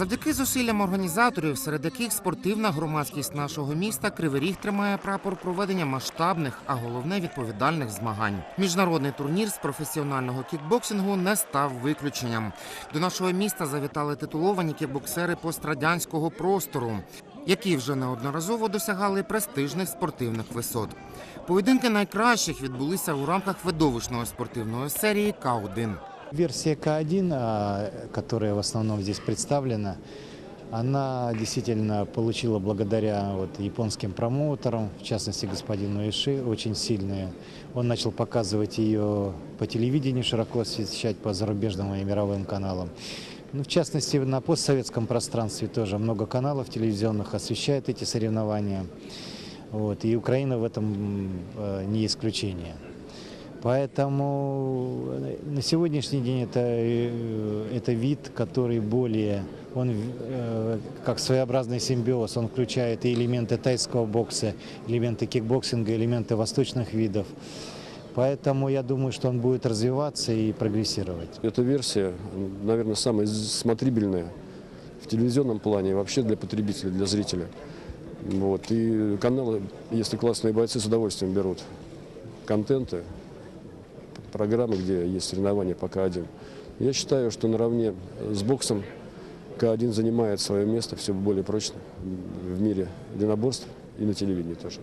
Завдяки зусиллям організаторів, серед яких спортивна громадськість нашого міста Кривий Ріг тримає прапор проведення масштабних, а головне відповідальних змагань. Міжнародний турнір з професіонального кікбоксингу не став виключенням. До нашого міста завітали титуловані кікбоксери пострадянського простору, які вже неодноразово досягали престижних спортивних висот. Поєдинки найкращих відбулися у рамках видовищної спортивної серії К1. Версия К1, а, которая в основном здесь представлена, она действительно получила благодаря вот японским промоутерам, в частности господину Иши, очень сильные. Он начал показывать ее по телевидению, широко освещать по зарубежным и мировым каналам. Ну, в частности, на постсоветском пространстве тоже много каналов телевизионных освещает эти соревнования. Вот, и Украина в этом э, не исключение. Поэтому э, на сегодняшний день это, э, это вид, который более, он э, как своеобразный симбиоз, он включает и элементы тайского бокса, элементы кикбоксинга, элементы восточных видов. Поэтому я думаю, что он будет развиваться и прогрессировать. Эта версия, наверное, самая смотрибельная в телевизионном плане вообще для потребителя, для зрителя. Вот. И каналы, если классные бойцы, с удовольствием берут контенты, программы, где есть соревнования по К1. Я считаю, что наравне с боксом К1 занимает свое место все более прочно в мире единоборств и на телевидении тоже.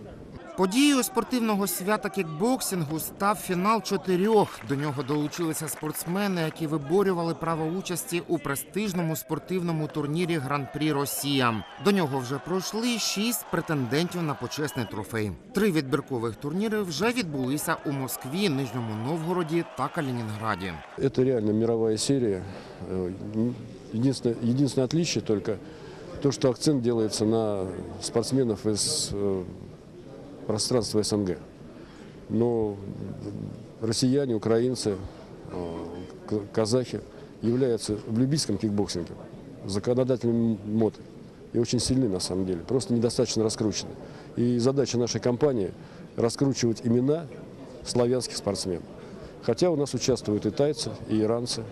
Подією спортивного свята кікбоксингу став фінал чотирьох. До нього долучилися спортсмени, які виборювали право участі у престижному спортивному турнірі Гран-прі Росія. До нього вже пройшли шість претендентів на почесний трофей. Три відбіркових турніри вже відбулися у Москві, Нижньому Новгороді та Калінінграді. Это реально мировая серия. Э, Единственное, единственное отличие только то, что акцент делается на спортсменов из э, пространства СНГ. Но россияне, украинцы, э, казахи являются в любительском кикбоксинге законодателями моды. И очень сильны на самом деле, просто недостаточно раскручены. И задача нашей компании раскручивать имена славянских спортсменов. Хотя у нас участвуют и тайцы, и иранцы,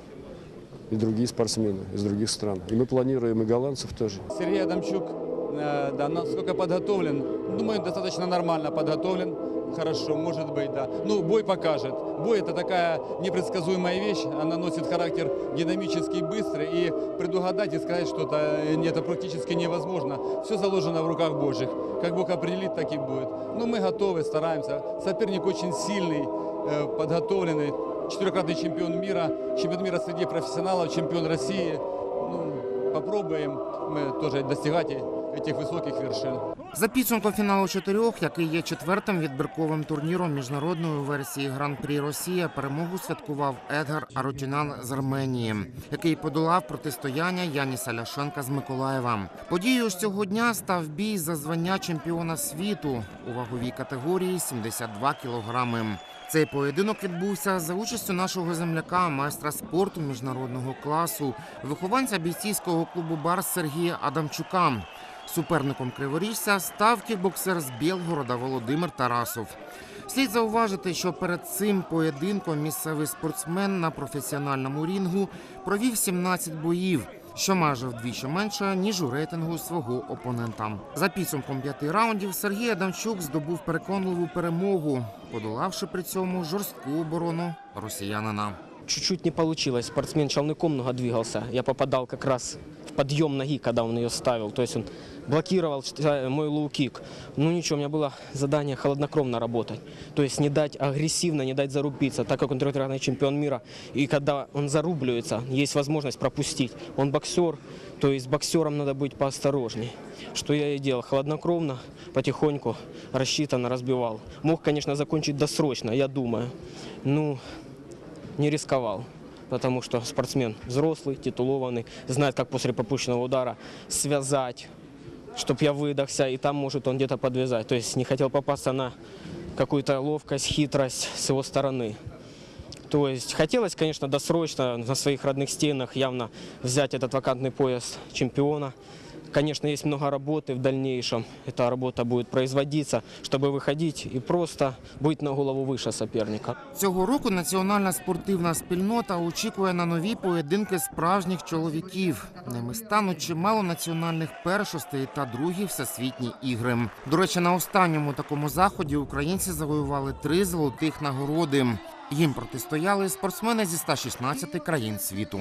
и другие спортсмены из других стран. И мы планируем и голландцев тоже. Сергей Адамчук, э, да, насколько подготовлен? Думаю, достаточно нормально подготовлен. Хорошо, может быть, да. Ну, бой покажет. Бой это такая непредсказуемая вещь. Она носит характер динамический, быстрый. И предугадать и сказать что-то э, это практически невозможно. Все заложено в руках Божьих. Как Бог определит, так и будет. Но мы готовы, стараемся. Соперник очень сильный, э, подготовленный. Четырехкратный чемпион мира, чемпион мира среди профессионалов, чемпион России. Ну, попробуем мы тоже достигать этих высоких вершин. За підсумком фіналу чотирьох, який є четвертим відбірковим турніром міжнародної версії Гран-прі Росія, перемогу святкував Едгар Арутюнян з Арменії, який подолав протистояння Яніса Ляшенка з Миколаєва. Подією ж цього дня став бій за звання чемпіона світу у ваговій категорії 72 кілограми. Цей поєдинок відбувся за участю нашого земляка, майстра спорту міжнародного класу, вихованця бійцівського клубу Бар Сергія Адамчука. Суперником криворіжця став кікбоксер з Білгорода Володимир Тарасов. Слід зауважити, що перед цим поєдинком місцевий спортсмен на професіональному рінгу провів 17 боїв, що майже вдвічі менше ніж у рейтингу свого опонента. За підсумком п'яти раундів Сергій Адамчук здобув переконливу перемогу, подолавши при цьому жорстку оборону росіянина. Чуть-чуть не получилось. Спортсмен челноком много. Я попадал как раз в подъем ноги, когда он ее ставил. То есть он блокировал э, мой лоу-кик. Ну ничего, у меня было задание холоднокровно работать. То есть не дать агрессивно, не дать зарубиться, так как он трехкратный чемпион мира. И когда он зарубливается, есть возможность пропустить. Он боксер, то есть боксером надо быть поосторожней. Что я и делал. Холоднокровно, потихоньку, рассчитанно разбивал. Мог, конечно, закончить досрочно, я думаю. Ну, не рисковал, потому что спортсмен взрослый, титулованный, знает, как после пропущенного удара связать, чтобы я выдохся, и там может он где-то подвязать. То есть не хотел попасться на какую-то ловкость, хитрость с его стороны. То есть хотелось, конечно, досрочно на своих родных стенах явно взять этот вакантный пояс чемпиона Конечно, есть много работы в дальнейшем. Эта работа будет производиться, чтобы выходить и просто быть на голову выше соперника. Цього року національна спортивна спільнота очікує на нові поєдинки справжніх чоловіків. Ними стануть чимало національних першостей та другі всесвітні ігри. До речі, на останньому такому заході українці завоювали три золотих нагороди. Їм протистояли спортсмени зі 116 країн світу.